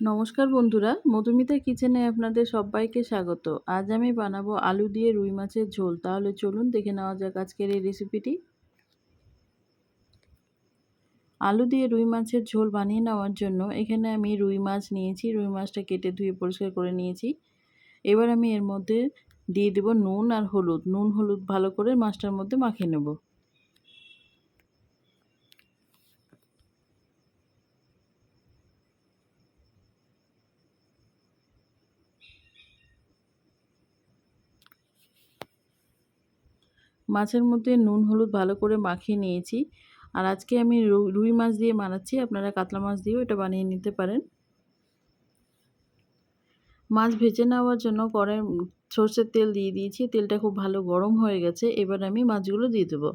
নমস্কার বন্ধুরা, মধুমিতা কিচেনে আপনাদের সবাইকে স্বাগত। আজ আমি বানাবো আলু দিয়ে রুই মাছের ঝোল। তাহলে চলুন দেখে নেওয়া যাক আজকের এই রেসিপিটি। আলু দিয়ে রুই মাছের ঝোল বানিয়ে নেওয়ার জন্য এখানে আমি রুই মাছ নিয়েছি। রুই মাছটা কেটে ধুয়ে পরিষ্কার করে নিয়েছি। এবার আমি এর মধ্যে দিয়ে দেবো নুন আর হলুদ। নুন, হলুদ ভালো করে মাছটার মধ্যে মাখিয়ে নেব। মাছের মধ্যে নুন, হলুদ ভালো করে মাখিয়ে নিয়েছি। আর আজকে আমি রুই মাছ দিয়ে বানাচ্ছি। আপনারা কাতলা মাছ দিয়েও এটা বানিয়ে নিতে পারেন। মাছ ভেজে নেওয়ার জন্য কড়াই সর্ষের তেল দিয়ে দিয়েছি। তেলটা খুব ভালো গরম হয়ে গেছে। এবার আমি মাছগুলো দিয়ে দেবো।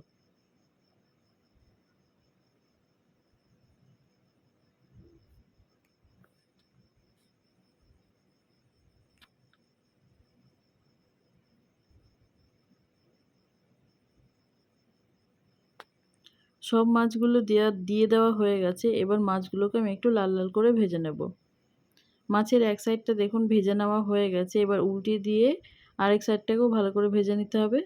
সব মাছগুলো দেওয়া দিয়ে দেওয়া হয়ে গেছে। এবার মাছগুলোকে আমি একটু লাল লাল করে ভেজে নেব। মাছের এক সাইডটা দেখুন ভেজে নেওয়া হয়ে গেছে। এবার উল্টে দিয়ে আরেক সাইডটাকেও ভালো করে ভেজে নিতে হবে।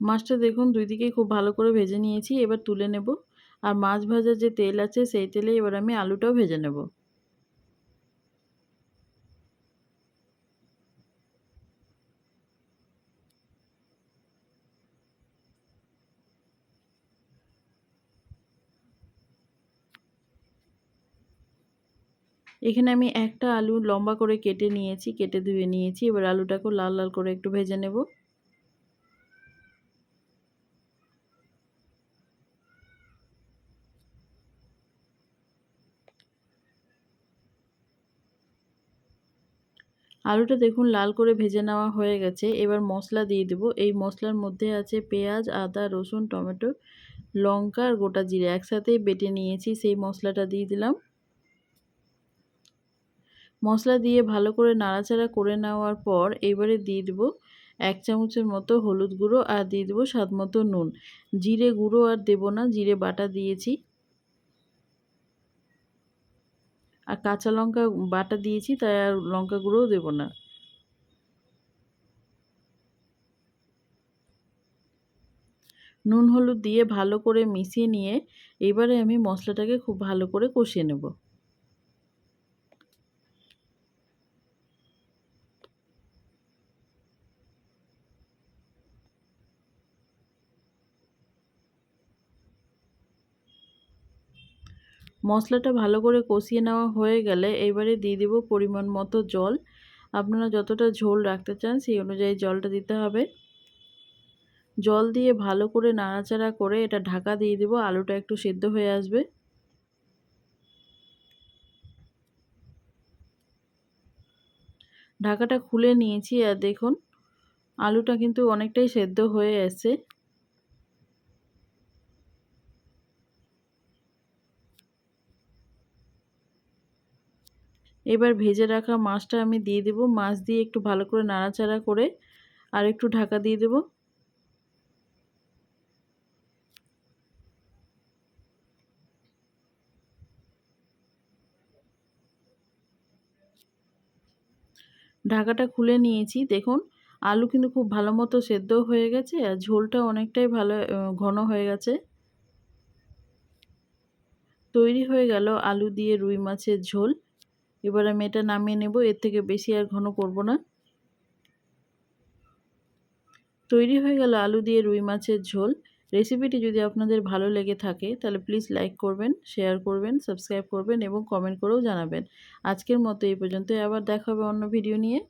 মাছটা দেখুন দুই দিকেই খুব ভালো করে ভেজে নিয়েছি, এবার তুলে নেব। আর মাছ ভাজার যে তেল আছে, সেই তেলে এবার আমি আলুটাও ভেজে নেব। এখানে আমি একটা আলু লম্বা করে কেটে নিয়েছি, কেটে ধুয়ে নিয়েছি। এবার আলুটাকেও লাল লাল করে একটু ভেজে নেব। আলুটা দেখুন লাল করে ভেজে নেওয়া হয়ে গেছে। এবার মশলা দিয়ে দেবো। এই মশলার মধ্যে আছে পেঁয়াজ, আদা, রসুন, টমেটো, লঙ্কা আর গোটা জিরে। একসাথে বেটে নিয়েছি, সেই মশলাটা দিয়ে দিলাম। মশলা দিয়ে ভালো করে নাড়াচাড়া করে নেওয়ার পর এবারে দিয়ে দেবো এক চামচের মতো হলুদ গুঁড়ো আর দিয়ে দেবো স্বাদ মতো নুন। জিরে গুঁড়ো আর দেবো না, জিরে বাটা দিয়েছি। আর কাঁচা লঙ্কা বাটা দিয়েছি, তাই আর লঙ্কা গুঁড়োও দেবো না। নুন, হলুদ দিয়ে ভালো করে মিশিয়ে নিয়ে এবারে আমি মশলাটাকে খুব ভালো করে কষিয়ে নেব। মশলাটা ভালো করে কষিয়ে নেওয়া হয়ে গেলে এবারে দিয়ে দেব পরিমাণ মতো জল। আপনারা যতটা ঝোল রাখতে চান সেই অনুযায়ী জলটা দিতে হবে। জল দিয়ে ভালো করে নাড়াচাড়া করে এটা ঢাকা দিয়ে দেব, আলুটা একটু সেদ্ধ হয়ে আসবে। ঢাকাটা খুলে নিয়েছি আর দেখুন, আলুটা কিন্তু অনেকটাই সেদ্ধ হয়ে এসছে। এবার ভেজে রাখা মাছটা আমি দিয়ে দেব। মাছ দিয়ে একটু ভালো করে নাড়াচাড়া করে আর একটু ঢাকা দিয়ে দেব। ঢাকাটা খুলে নিয়েছি। দেখুন, আলু কিন্তু খুব ভালো মতো সেদ্ধ হয়ে গেছে আর ঝোলটা অনেকটাই ভালো ঘন হয়ে গেছে। তৈরি হয়ে গেল আলু দিয়ে রুই মাছের ঝোল। এবার আমি এটা নামিয়ে নেব, এর থেকে বেশি আর ঘন করব না। তৈরি হয়ে গেল আলু দিয়ে রুই মাছের ঝোল। রেসিপিটি যদি আপনাদের ভালো লেগে থাকে, তাহলে প্লিজ লাইক করবেন, শেয়ার করবেন, সাবস্ক্রাইব করবেন এবং কমেন্ট করেও জানাবেন। আজকের মতো এই পর্যন্ত আবার দেখা হবে অন্য ভিডিও নিয়ে।